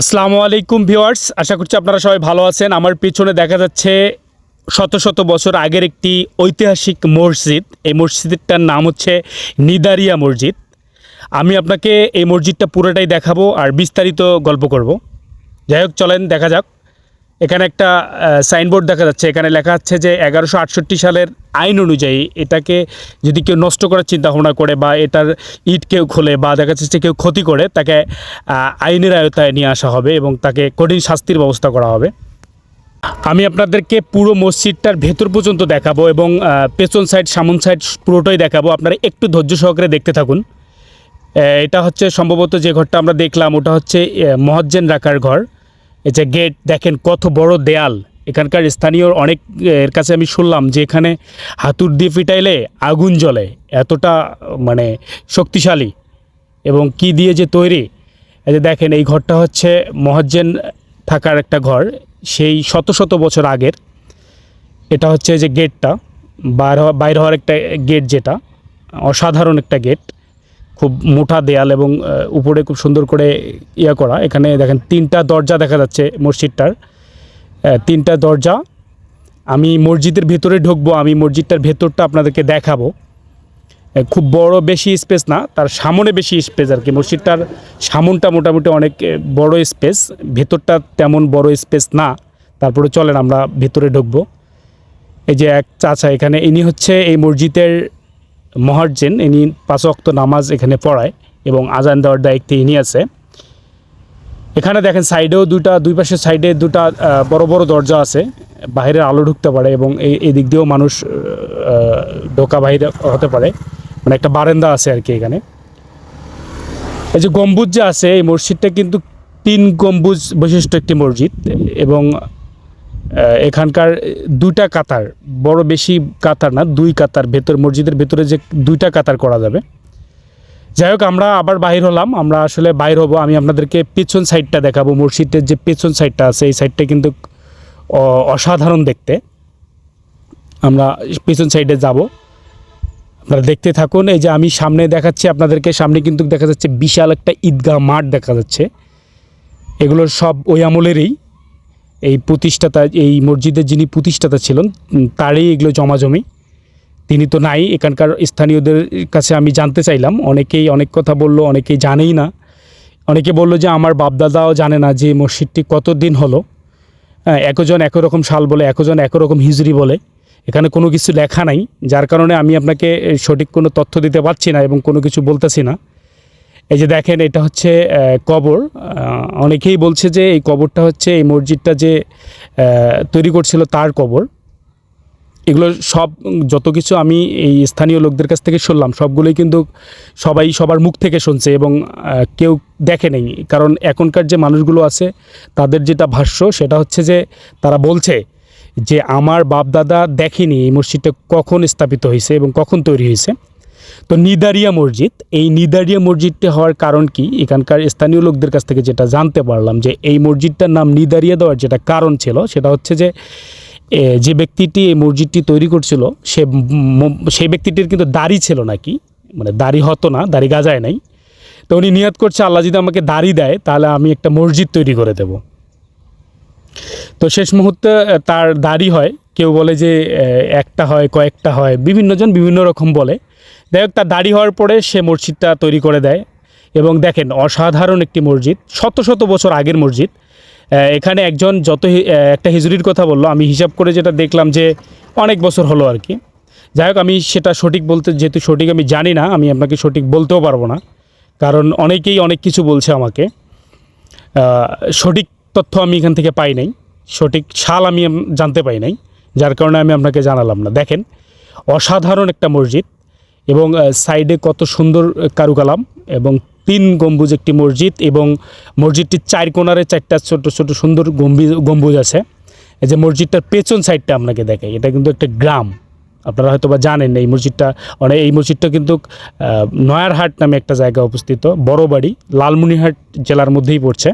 আসসালামু আলাইকুম ভিওয়ার্স আশা করছি আপনারা সবাই ভালো আছেন। আমার পিছনে দেখা যাচ্ছে শত শত বছর আগের একটি ঐতিহাসিক মসজিদ। এই মসজিদটার নাম হচ্ছে নিদারিয়া মসজিদ। আমি আপনাকে এই মসজিদটা পুরোটাই দেখাবো আর বিস্তারিত গল্প করব। যাই হোক, চলেন, দেখা যাক। এখানে একটা সাইনবোর্ড দেখা যাচ্ছে। এখানে লেখা আছে যে এগারোশো আটষট্টি সালের আইন অনুযায়ী এটাকে যদি কেউ নষ্ট করার চিন্তা ভাবনা করে বা এটার ইট কেউ খোলে বা দেখা যাচ্ছে কেউ ক্ষতি করে, তাকে আইনের আয়তায় নিয়ে আসা হবে এবং তাকে কঠিন শাস্তির ব্যবস্থা করা হবে। আমি আপনাদেরকে পুরো মসজিদটার ভেতর পর্যন্ত দেখাবো এবং পেছন সাইড সামন সাইড পুরোটাই দেখাবো। আপনারা একটু ধৈর্য সহকারে দেখতে থাকুন। এটা হচ্ছে সম্ভবত যে ঘরটা আমরা দেখলাম, ওটা হচ্ছে মহাজ্জেন রাখার ঘর। যে গেট দেখেন কত বড় দেয়াল। এখানকার স্থানীয় অনেক, এর কাছে আমি শুনলাম যে এখানে হাতুর দিয়ে ফিটাইলে আগুন জ্বলে, এতটা মানে শক্তিশালী। এবং কি দিয়ে যে তৈরি? এই যে দেখেন, এই ঘরটা হচ্ছে মহাজ্জেন থাকার একটা ঘর, সেই শত শত বছর আগের। এটা হচ্ছে যে গেটটা বাইর বাইর হওয়ার একটা গেট যেটা, অসাধারণ একটা গেট খুব মোটা দেয়াল এবং উপরে খুব সুন্দর করে ইয়া করা। এখানে দেখেন তিনটা দরজা দেখা যাচ্ছে মসজিদটার। তিনটা দরজা। আমি মসজিদের ভেতরে ঢুকবো, আমি মসজিদটার ভেতরটা আপনাদেরকে দেখাবো। খুব বড় বেশি স্পেস না, তার সামনে বেশি স্পেস আর কি। মসজিদটার সামনটা মোটামুটি অনেক বড় স্পেস, ভেতরটা তেমন বড় স্পেস না। তারপরে চলেন আমরা ভেতরে ঢুকবো। এই যে এক চাচা এখানে, ইনি হচ্ছে এই মসজিদের মহার্জেন ইনি পাঁচ অক্ত নামাজ এখানে পড়ায় এবং আজান দেওয়ার দায়িত্বে ইনি আছে। এখানে দেখেন সাইডেও দুটা দুই পাশের সাইডে দুটা বড় বড় দরজা আছে। বাইরে আলো ঢুকতে পারে এবং এই এই দিক দিয়েও মানুষ ঢোকা বাইরে হতে পারে। মানে একটা বারান্দা আছে আর কি এখানে। এই যে গম্বুজ যে আছে, এই মসজিদটা কিন্তু তিন গম্বুজ বিশিষ্ট একটি মসজিদ এবং এখানকার দুইটা কাতার, বড় বেশি কাতার না, দুই কাতার ভেতর, মসজিদের ভেতরে যে দুইটা কাতার করা যাবে। যাই হোক, আমরা আবার বাইর হলাম। আমরা আসলে বাইর হব, আমি আপনাদেরকে পেছন সাইডটা দেখাবো, মসজিদের যে পেছন সাইডটা আছে, এই সাইডটা কিন্তু অসাধারণ দেখতে। আমরা পেছন সাইডে যাব। আপনারা দেখতে থাকুন, এই যে আমি সামনে দেখাচ্ছি, আপনাদেরকে সামনে কিন্তু দেখা যাচ্ছে বিশাল একটা ঈদগাহ মাঠ দেখা যাচ্ছে। এগুলো সব ওই আমলেরই। এই প্রতিষ্ঠাতা, এই মসজিদের যিনি প্রতিষ্ঠাতা ছিলেন তারই এগুলো জমাজমি। তিনি তো নাই, এখানকার স্থানীয়দের কাছে আমি জানতে চাইলাম। অনেকেই অনেক কথা বলল, অনেকেই জানেই না। অনেকে বলল যে, আমার বাপদাদাও জানে না যে মসজিদটি কতদিন হলো? হ্যাঁ একজন একই রকম সাল বলে, একজন একরকম হিজড়ি বলে। এখানে কোনো কিছু লেখা নাই, যার কারণে আমি আপনাকে সঠিক কোনো তথ্য দিতে পারছি না এবং কোনো কিছু বলতেছি না। এই যে দেখেন, এটা হচ্ছে কবর। অনেকেই বলছে যে এই কবরটা হচ্ছে এই মসজিদটা যে তৈরি করছিল তার কবর। এগুলো সব, যত কিছু আমি এই স্থানীয় লোকদের কাছ থেকে শুনলাম, সবগুলোই কিন্তু সবাই সবার মুখ থেকে শুনছে এবং কেউ দেখে নেই। কারণ এখনকার যে মানুষগুলো আছে, তাদের যেটা ভাষ্য, সেটা হচ্ছে যে তারা বলছে যে, আমার বাপদাদা দেখেনি এই মসজিদটা কখন স্থাপিত হয়েছে এবং কখন তৈরি হয়েছে। তো নিদারিয়া মসজিদ, এই নিদারিয়া মসজিদটা হওয়ার কারণ কি? এখানকার স্থানীয় লোকদের কাছ থেকে যেটা জানতে পারলাম যে এই মসজিদটার নাম নিদারিয়া দেওয়ার যেটা কারণ ছিল, সেটা হচ্ছে যে যে ব্যক্তিটি এই মসজিদটি তৈরি করছিল, সে সেই ব্যক্তিটির কিন্তু দাড়ি ছিল নাকি? মানে দাড়ি হতো না, দাড়ি গাজায় নাই। তো উনি নিয়াত করছে, আল্লাহ যদি আমাকে দাড়ি দেয়, তাহলে আমি একটা মসজিদ তৈরি করে দেব। তো শেষ মুহূর্তে তার দাড়ি হয় কেউ বলে যে একটা হয়, কয়েকটা হয়, বিভিন্নজন বিভিন্ন রকম বলে। যাই হোক, তার দাড়ি হওয়ার পরে সে মসজিদটা তৈরি করে দেয়। এবং দেখেন, অসাধারণ একটি মসজিদ, শত শত বছর আগের মসজিদ। এখানে একজন যত একটা হিজুরির কথা বলল, আমি হিসাব করে যেটা দেখলাম যে, অনেক বছর হলো আর কি। যাই হোক, আমি সেটা সঠিক বলতে, যেহেতু সঠিক আমি জানি না, আমি আপনাকে সঠিক বলতেও পারব না। কারণ অনেকেই অনেক কিছু বলছে আমাকে। সঠিক তথ্য আমি এখান থেকে পাই নাই। সঠিক সাল আমি জানতে পাই নাই। যার কারণে আমি আপনাকে জানালাম না। দেখেন, অসাধারণ একটা মসজিদ এবং সাইডে কত সুন্দর কারুকালাম এবং তিন গম্বুজ একটি মসজিদ এবং মসজিদটির চার কোণারে চারটা ছোট ছোট, সুন্দর গম্বুজ গম্বুজ আছে। এই যে মসজিদটার পেছন সাইডটা আপনাকে দেখাই, এটা কিন্তু একটা গ্রাম। আপনারা হয়তো বা জানেন এই মসজিদটা মানে এই মসজিদটা কিন্তু নয়ারহাট নামে একটা জায়গায় অবস্থিত বড় বাড়ি জেলার মধ্যেই পড়ছে।